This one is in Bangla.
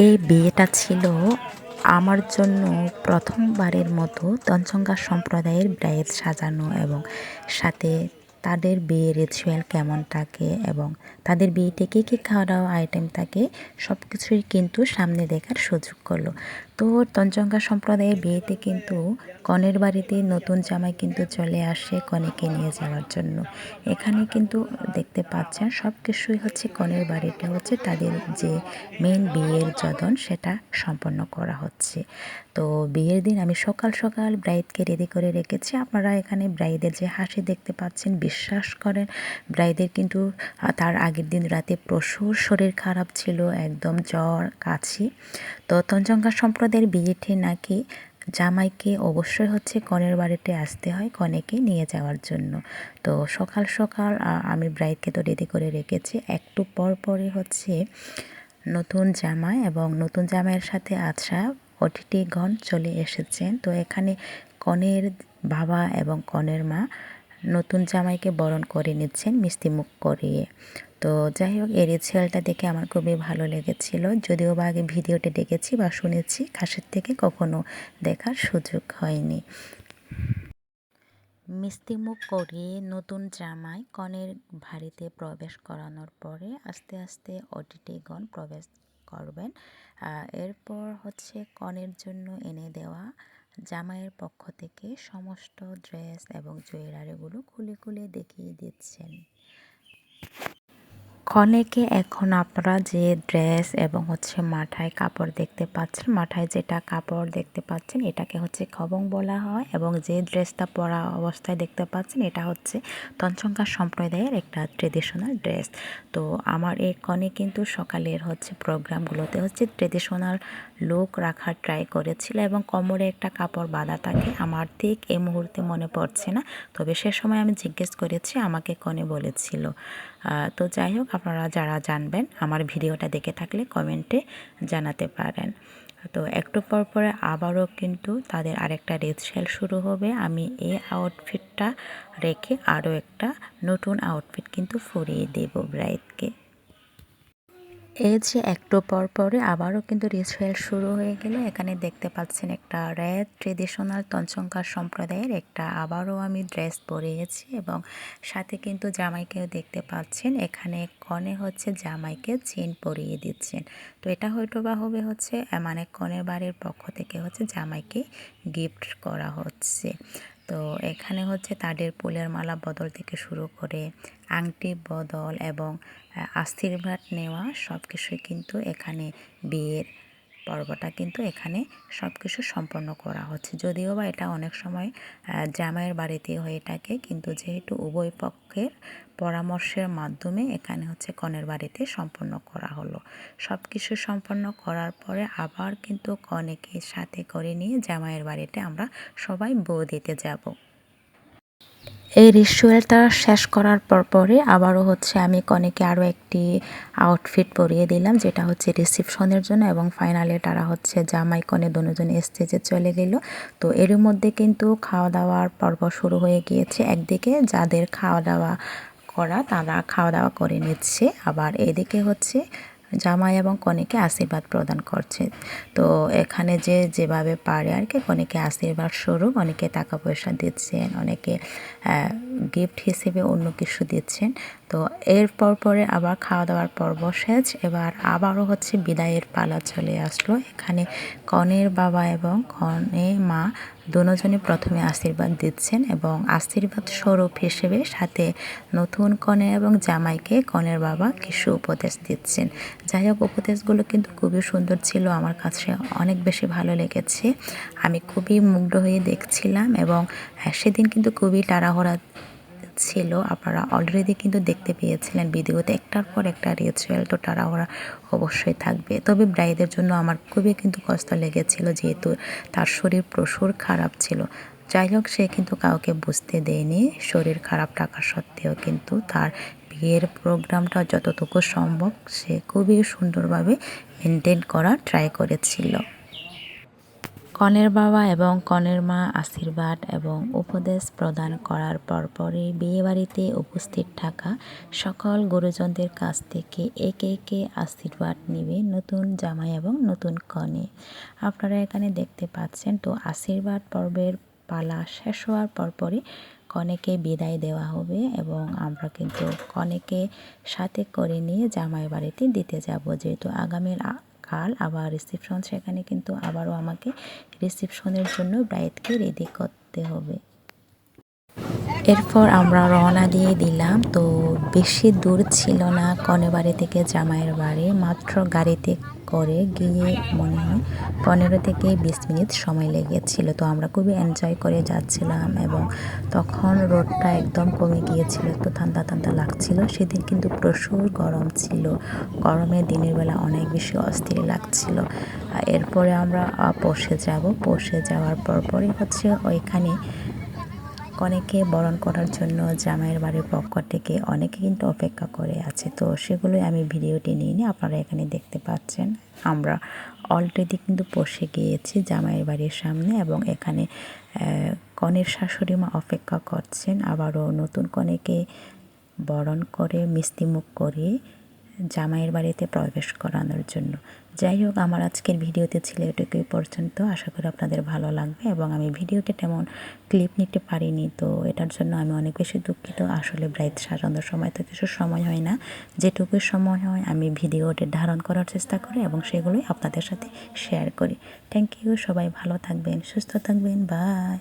এই বিয়েটা ছিল আমার জন্য প্রথমবারের মতো তঞ্চঙ্গা সম্প্রদায়ের ব্রায়ের সাজানো এবং সাথে তাদের বিয়ের রিচুয়াল কেমন থাকে এবং তাদের বিয়েতে কী কী খাওয়া দাওয়া আইটেম থাকে সব কিছুই কিন্তু সামনে দেখার সুযোগ করল। তো তঞ্চঙ্গা সম্প্রদায়ের বিয়েতে কিন্তু কনের বাড়িতে নতুন জামাই কিন্তু চলে আসে কনেকে নিয়ে যাওয়ার জন্য। এখানে কিন্তু দেখতে পাচ্ছেন সব কিছুই হচ্ছে কনের বাড়িতে হচ্ছে তাদের যে মেন বিয়ের যদন সেটা সম্পন্ন করা হচ্ছে। তো বিয়ের দিন আমি সকাল সকাল ব্রাইডকে রেডি করে রেখেছি। আপনারা এখানে ব্রাইডের যে হাসি দেখতে পাচ্ছেন বিশ্বাস করেন। ব্রাইদের কিন্তু তার আগের দিন রাতে প্রচুর শরীর খারাপ ছিল, একদম জ্বর কাছি তো তঞ্চঙ্গা সম্প্রদায়ের বিয়েটি নাকি জামাইকে অবশ্যই হচ্ছে কনের বাড়িতে আসতে হয়, কনেকে নিয়ে যাওয়ার জন্য। তো সকাল সকাল আমি ব্রাইডকে তো রেডি করে রেখেছি। একটু পর পরে হচ্ছে নতুন জামাই এবং নতুন জামাইয়ের সাথে আচ্ছা অতিথিগণ চলে এসেছেন। তো এখানে কনের বাবা এবং কনের মা নতুন জামাইকে বরণ করে নিচ্ছেন মিষ্টি মুখ করিয়ে। তো যাই হোক, এই রিচুয়ালটা দেখে আমার খুবই ভালো লেগেছিল। যদিও বা আগে ভিডিওটি দেখেছি বা শুনেছি, খাসের থেকে কখনো দেখার সুযোগ হয়নি। মিষ্টি মুখ করিয়ে নতুন জামাই কনের ভারিতে প্রবেশ করানোর পরে আস্তে আস্তে অতিথিগণ প্রবেশ করবেন। এরপর হচ্ছে কনের জন্য এনে দেওয়া জামাইয়ের পক্ষ থেকে সমস্ত ড্রেস এবং জুয়েলারিগুলো খুলে খুলে দেখিয়ে দিচ্ছেন। কনেকে এখন আপনারা যে ড্রেস এবং হচ্ছে মাথায় কাপড় দেখতে পাচ্ছেন মাথায় যেটা কাপড় দেখতে পাচ্ছেন, এটাকে হচ্ছে খবং বলা হয় এবং যে ড্রেসটা পরা অবস্থায় দেখতে পাচ্ছেন, এটা হচ্ছে তঞ্চঙ্কা সম্প্রদায়ের একটা ট্রেডিশনাল ড্রেস। তো আমার এই কনে কিন্তু সকালের হচ্ছে প্রোগ্রামগুলোতে হচ্ছে ট্রেডিশনাল লুক রাখার ট্রাই করেছিল এবং কোমরে একটা কাপড় বাঁধা থাকে। আমার ঠিক এই মুহূর্তে মনে পড়ছে না, তবে সে সময় আমি জিজ্ঞেস করেছি, আমাকে কনে বলেছিল। তো যাই হোক, আপনারা যারা জানবেন, আমার ভিডিওটা দেখে থাকলে কমেন্টে জানাতে পারেন। তো একটু পর পরে আবারও কিন্তু তাদের আরেকটা রিচুয়াল শুরু হবে। আমি এই আউটফিটটা রেখে আরও একটা নতুন আউটফিট কিন্তু ফুরিয়ে দেব ব্রাইডকে এই যে একটু পর পরে আবারও কিন্তু রিচুয়াল শুরু হয়ে গেল। এখানে দেখতে পাচ্ছেন একটা রেড ট্রেডিশনাল তঞ্চঙ্কার সম্প্রদায়ের একটা আবারও আমি ড্রেস পরিয়েছি এবং সাথে কিন্তু জামাইকেও দেখতে পাচ্ছেন। এখানে কনে হচ্ছে জামাইকে চেন পরিয়ে দিচ্ছেন। তো এটা হয়তো বা হবে হচ্ছে মানে কনের বাড়ির পক্ষ থেকে হচ্ছে জামাইকে গিফট করা হচ্ছে। তো এখানে হচ্ছে তাদের ফুলের মালা বদল থেকে শুরু করে আংটি বদল এবং আশীর্বাদ নেওয়া সব কিছুই কিন্তু এখানে বিয়ের পর্বটা কিন্তু এখানে সব কিছু সম্পন্ন করা হচ্ছে। যদিও বা এটা অনেক সময় জামাইয়ের বাড়িতে হয়ে থাকে, কিন্তু যেহেতু উভয় পক্ষের পরামর্শের মাধ্যমে এখানে হচ্ছে কনের বাড়িতে সম্পন্ন করা হলো। সব কিছু সম্পন্ন করার পরে আবার কিন্তু কনেকে সাথে করে নিয়ে জামাইয়ের বাড়িতে আমরা সবাই বউ দিতে যাব। এই রিচুয়ালটা শেষ করার পর পরে আবারও হচ্ছে আমি কনেকে আরও একটি আউটফিট পরিয়ে দিলাম, যেটা হচ্ছে রিসিপশনের জন্য এবং ফাইনালে তারা হচ্ছে জামাই কনে দুজন স্টেজে চলে গেল। তো এর মধ্যে কিন্তু খাওয়া দাওয়ার পর্ব শুরু হয়ে গিয়েছে। একদিকে যাদের খাওয়া দাওয়া করা, তারা খাওয়া দাওয়া করে নিচ্ছে। আবার এদিকে হচ্ছে জামাই এবং কনেকে আশীর্বাদ প্রদান করছে। তো এখানে যে যেভাবে পারে আর কি, কনেকে আশীর্বাদ স্বরূপ অনেকে টাকা পয়সা দিচ্ছেন, অনেকে গিফট হিসেবে অন্য কিছু দিচ্ছেন। তো এরপর পরে আবার খাওয়া দাওয়ার পর্ব শেষ। এবার আবারও হচ্ছে বিদায়ের পালা চলে আসলো। এখানে কনের বাবা এবং কনে মা দুজনে প্রথমে আশীর্বাদ দিচ্ছেন এবং আশীর্বাদ স্বরূপ হিসেবে সাথে নতুন কনে এবং জামাইকে কনের বাবা কিছু উপদেশ দিচ্ছেন। যাই হোক, উপদেশগুলো কিন্তু খুবই সুন্দর ছিল। আমার কাছে অনেক বেশি ভালো লেগেছে। আমি খুবই মুগ্ধ হয়ে দেখছিলাম এবং সেদিন কিন্তু খুবই তাড়াহড়া ছিল, আপনারা অলরেডি কিন্তু দেখতে পেয়েছিলেন ভিডিওতে। একটার পর একটা রিচুয়াল তো তারা ওরা অবশ্যই থাকবে। তবে ব্রাইদের জন্য আমার খুবই কিন্তু কষ্ট লেগেছিল যেহেতু তার শরীর প্রচুর খারাপ ছিল। যাই হোক, সে কিন্তু কাউকে বুঝতে দেয়নি। শরীর খারাপ থাকা সত্ত্বেও কিন্তু তার বিয়ের প্রোগ্রামটা যতটুকু সম্ভব সে খুবই সুন্দরভাবে মেনটেন করা ট্রাই করেছিল। কনের বাবা এবং কনের মা আশীর্বাদ এবং উপদেশ প্রদান করার পরপরই বিয়েবাড়িতে উপস্থিত থাকা সকল গুরুজনদের কাছ থেকে একে একে আশীর্বাদ নেবে নতুন জামাই এবং নতুন কনে। আপনারা এখানে দেখতে পাচ্ছেন, তো আশীর্বাদ পর্বের পালা শেষ হওয়ার পরপরই কনেকে বিদায় দেওয়া হবে এবং আমরা কিন্তু কনেকে সাথে করে নিয়ে জামাই বাড়িতে দিতে যাব। যেহেতু আগামীর কাল আবার রিসেপশন সেখানে কিন্তু আবারও আমাকে রিসেপশনের জন্য ব্রাইডকে রেডি করতে হবে। এরপর আমরা রওনা দিয়ে দিলাম। তো বেশি দূর ছিল না কনে বাড়ি থেকে জামাইয়ের বাড়ি, মাত্র গাড়িতে করে গিয়ে মনে হয় পনেরো থেকে বিশ মিনিট সময় লেগেছিল। তো আমরা খুবই এনজয় করে যাচ্ছিলাম এবং তখন রোডটা একদম কমে গিয়েছিল, একটু ঠান্ডা ঠান্ডা লাগছিল। সেদিন কিন্তু প্রচুর গরম ছিল। গরমে দিনের বেলা অনেক বেশি অস্থির লাগছিল। এরপরে আমরা পৌঁছে যাব। পৌঁছে যাওয়ার পরপরই হচ্ছে ওইখানে কনেকে বরণ করার জন্য জামাইয়ের বাড়ির পক্ষ থেকে অনেকে কিন্তু অপেক্ষা করে আছে। তো সেগুলোই আমি ভিডিওটি নিয়ে নিই, আপনারা এখানে দেখতে পাচ্ছেন। আমরা অলরেডি কিন্তু বসে গিয়েছি জামাইয়ের বাড়ির সামনে এবং এখানে কনের শাশুড়ি মা অপেক্ষা করছেন। আবারও নতুন কনেকে বরণ করে মিষ্টিমুখ করে জামাইয়ের বাড়িতে প্রবেশ করানোর জন্য। যাই হোক, আমার আজকের ভিডিওতে ছিল এটুকুই পর্যন্ত। আশা করি আপনাদের ভালো লাগবে এবং আমি ভিডিওতে তেমন ক্লিপ নিতে পারিনি, তো এটার জন্য আমি অনেক বেশি দুঃখিত। আসলে ব্রাইড সাজানোর সময় তো কিছু সময় হয় না। যেটুকু সময় হয়, আমি ভিডিওটি ধারণ করার চেষ্টা করি এবং সেগুলোই আপনাদের সাথে শেয়ার করি। থ্যাংক ইউ সবাই ভালো থাকবেন, সুস্থ থাকবেন বাই